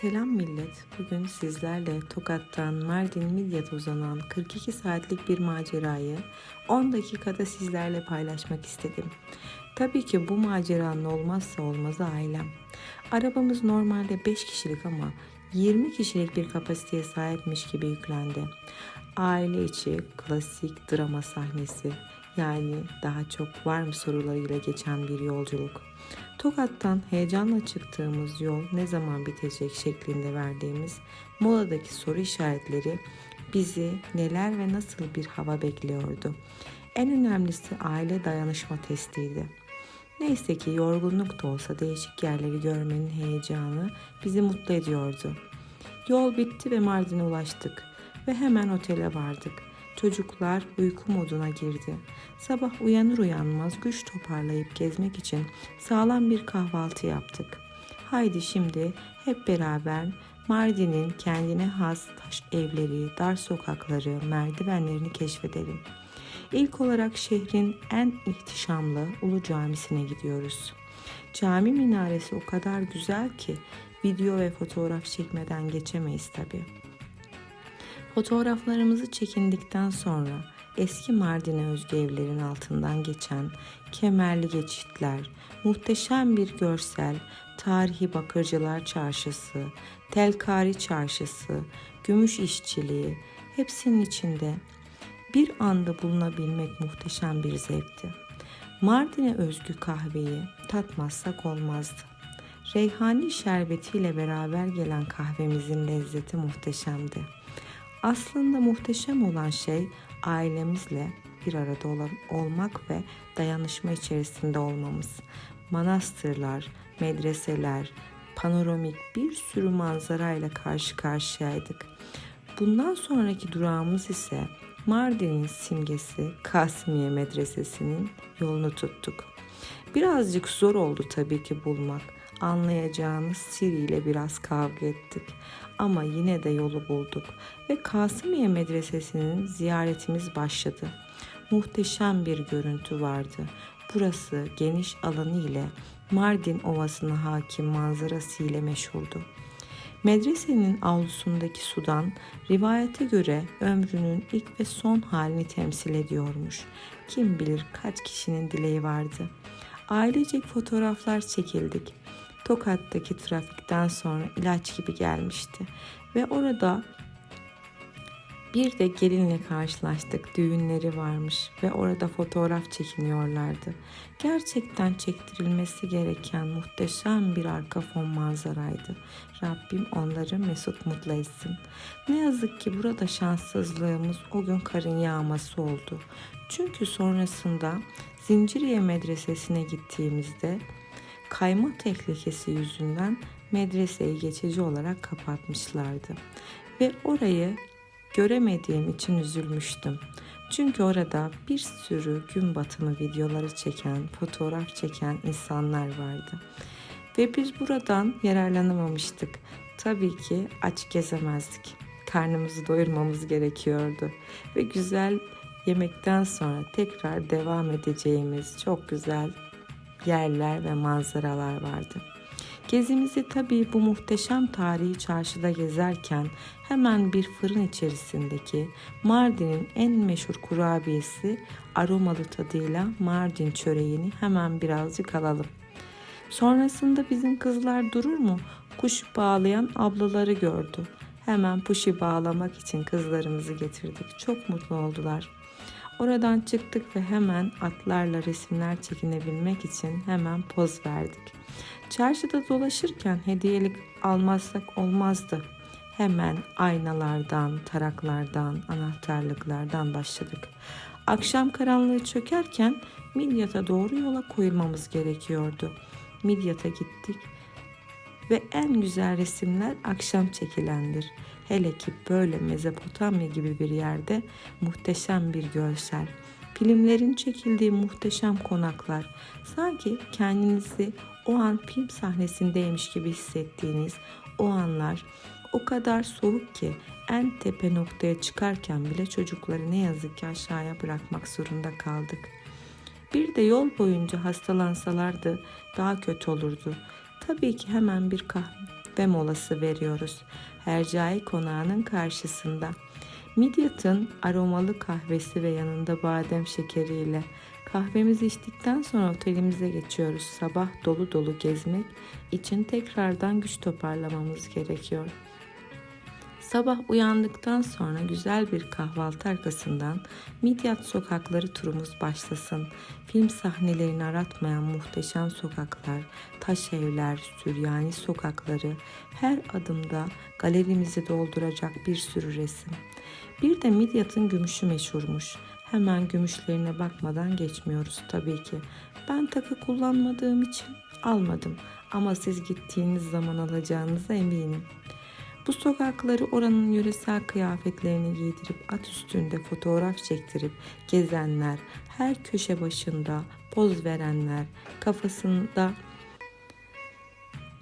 Selam millet. Bugün sizlerle Tokat'tan Mardin Midyat'a uzanan 42 saatlik bir macerayı 10 dakikada sizlerle paylaşmak istedim. Tabii ki bu maceranın olmazsa olmazı ailem. Arabamız normalde 5 kişilik ama 20 kişilik bir kapasiteye sahipmiş gibi yüklendi. Aile içi klasik drama sahnesi yani daha çok var mı sorularıyla geçen bir yolculuk. Tokat'tan heyecanla çıktığımız yol ne zaman bitecek şeklinde verdiğimiz moladaki soru işaretleri bizi neler ve nasıl bir hava bekliyordu. En önemlisi aile dayanışma testiydi. Neyse ki yorgunluk da olsa değişik yerleri görmenin heyecanı bizi mutlu ediyordu. Yol bitti ve Mardin'e ulaştık ve hemen otele vardık. Çocuklar uyku moduna girdi. Sabah uyanır uyanmaz güç toparlayıp gezmek için sağlam bir kahvaltı yaptık. Haydi şimdi hep beraber Mardin'in kendine has taş evleri, dar sokakları, merdivenlerini keşfedelim. İlk olarak şehrin en ihtişamlı Ulu Camisi'ne gidiyoruz. Cami minaresi o kadar güzel ki video ve fotoğraf çekmeden geçemeyiz tabii. Fotoğraflarımızı çekindikten sonra eski Mardin'e özgü evlerin altından geçen kemerli geçitler, muhteşem bir görsel, tarihi bakırcılar çarşısı, telkari çarşısı, gümüş işçiliği hepsinin içinde bir anda bulunabilmek muhteşem bir zevkti. Mardin'e özgü kahveyi tatmazsak olmazdı. Reyhani şerbetiyle beraber gelen kahvemizin lezzeti muhteşemdi. Aslında muhteşem olan şey ailemizle bir arada ol- olmak ve dayanışma içerisinde olmamız. Manastırlar, medreseler, panoramik bir sürü manzarayla karşı karşıyaydık. Bundan sonraki durağımız ise Mardin'in simgesi Kasimiye Medresesi'nin yolunu tuttuk. Birazcık zor oldu tabii ki bulmak. Anlayacağınız Siri ile biraz kavga ettik. Ama yine de yolu bulduk ve Kasimiye Medresesi'nin ziyaretimiz başladı. Muhteşem bir görüntü vardı. Burası geniş alanı ile Mardin Ovası'na hakim manzarası ile meşhurdu. Medresenin avlusundaki sudan rivayete göre ömrünün ilk ve son halini temsil ediyormuş. Kim bilir kaç kişinin dileği vardı. Ailecek fotoğraflar çekildik. Tokat'taki trafikten sonra ilaç gibi gelmişti ve orada bir de gelinle karşılaştık. Düğünleri varmış ve orada fotoğraf çekiniyorlardı. Gerçekten çektirilmesi gereken muhteşem bir arka fon manzaraydı. Rabbim onları mesut mutlu etsin. Ne yazık ki burada şanssızlığımız o gün karın yağması oldu. Çünkü sonrasında Zinciriye Medresesi'ne gittiğimizde kayma tehlikesi yüzünden medreseyi geçici olarak kapatmışlardı. Ve orayı göremediğim için üzülmüştüm. Çünkü orada bir sürü gün batımı videoları çeken, fotoğraf çeken insanlar vardı. Ve biz buradan yararlanamamıştık. Tabii ki aç gezemezdik. Karnımızı doyurmamız gerekiyordu. Ve güzel yemekten sonra tekrar devam edeceğimiz çok güzel yerler ve manzaralar vardı. Gezimizi tabii bu muhteşem tarihi çarşıda gezerken hemen bir fırın içerisindeki Mardin'in en meşhur kurabiyesi aromalı tadıyla Mardin çöreğini hemen birazcık alalım. Sonrasında bizim kızlar durur mu? Kuş bağlayan ablaları gördü. Hemen puşi bağlamak için kızlarımızı getirdik. Çok mutlu oldular. Oradan çıktık ve hemen atlarla resimler çekinebilmek için hemen poz verdik. Çarşıda dolaşırken hediyelik almazsak olmazdı. Hemen aynalardan, taraklardan, anahtarlıklardan başladık. Akşam karanlığı çökerken Midyat'a doğru yola koyulmamız gerekiyordu. Midyat'a gittik ve en güzel resimler akşam çekilendir. Hele ki böyle Mezopotamya gibi bir yerde muhteşem bir görsel. Filmlerin çekildiği muhteşem konaklar. Sanki kendinizi o an film sahnesindeymiş gibi hissettiğiniz o anlar o kadar soğuk ki en tepe noktaya çıkarken bile çocukları ne yazık ki aşağıya bırakmak zorunda kaldık. Bir de yol boyunca hastalansalardı daha kötü olurdu. Tabii ki hemen bir kah kahve molası veriyoruz. Hercai konağının karşısında. Midyat'ın aromalı kahvesi ve yanında badem şekeriyle kahvemizi içtikten sonra otelimize geçiyoruz. Sabah dolu dolu gezmek için tekrardan güç toparlamamız gerekiyor. Sabah uyandıktan sonra güzel bir kahvaltı arkasından Midyat sokakları turumuz başlasın. Film sahnelerini aratmayan muhteşem sokaklar, taş evler, Süryani sokakları, her adımda galerimizi dolduracak bir sürü resim. Bir de Midyat'ın gümüşü meşhurmuş. Hemen gümüşlerine bakmadan geçmiyoruz tabii ki. Ben takı kullanmadığım için almadım ama siz gittiğiniz zaman alacağınıza eminim. Bu sokakları oranın yöresel kıyafetlerini giydirip at üstünde fotoğraf çektirip gezenler, her köşe başında poz verenler, kafasında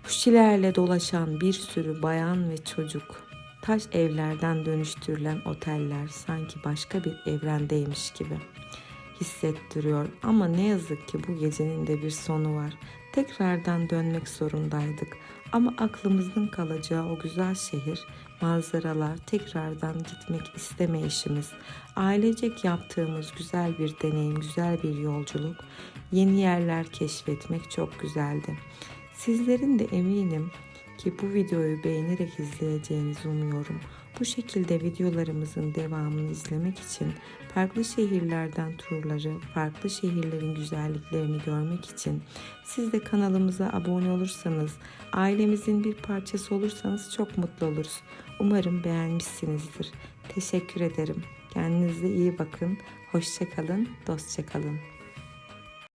puşilerle dolaşan bir sürü bayan ve çocuk, taş evlerden dönüştürülen oteller sanki başka bir evrendeymiş gibi hissettiriyor. Ama ne yazık ki bu gecenin de bir sonu var. Tekrardan dönmek zorundaydık. Ama aklımızın kalacağı o güzel şehir, manzaralar, tekrardan gitmek istemeyişimiz, ailecek yaptığımız güzel bir deneyim, güzel bir yolculuk, yeni yerler keşfetmek çok güzeldi. Sizlerin de eminim ki bu videoyu beğenerek izleyeceğinizi umuyorum. Bu şekilde videolarımızın devamını izlemek için farklı şehirlerden turları, farklı şehirlerin güzelliklerini görmek için siz de kanalımıza abone olursanız, ailemizin bir parçası olursanız çok mutlu oluruz. Umarım beğenmişsinizdir. Teşekkür ederim. Kendinize iyi bakın. Hoşçakalın, dostça kalın.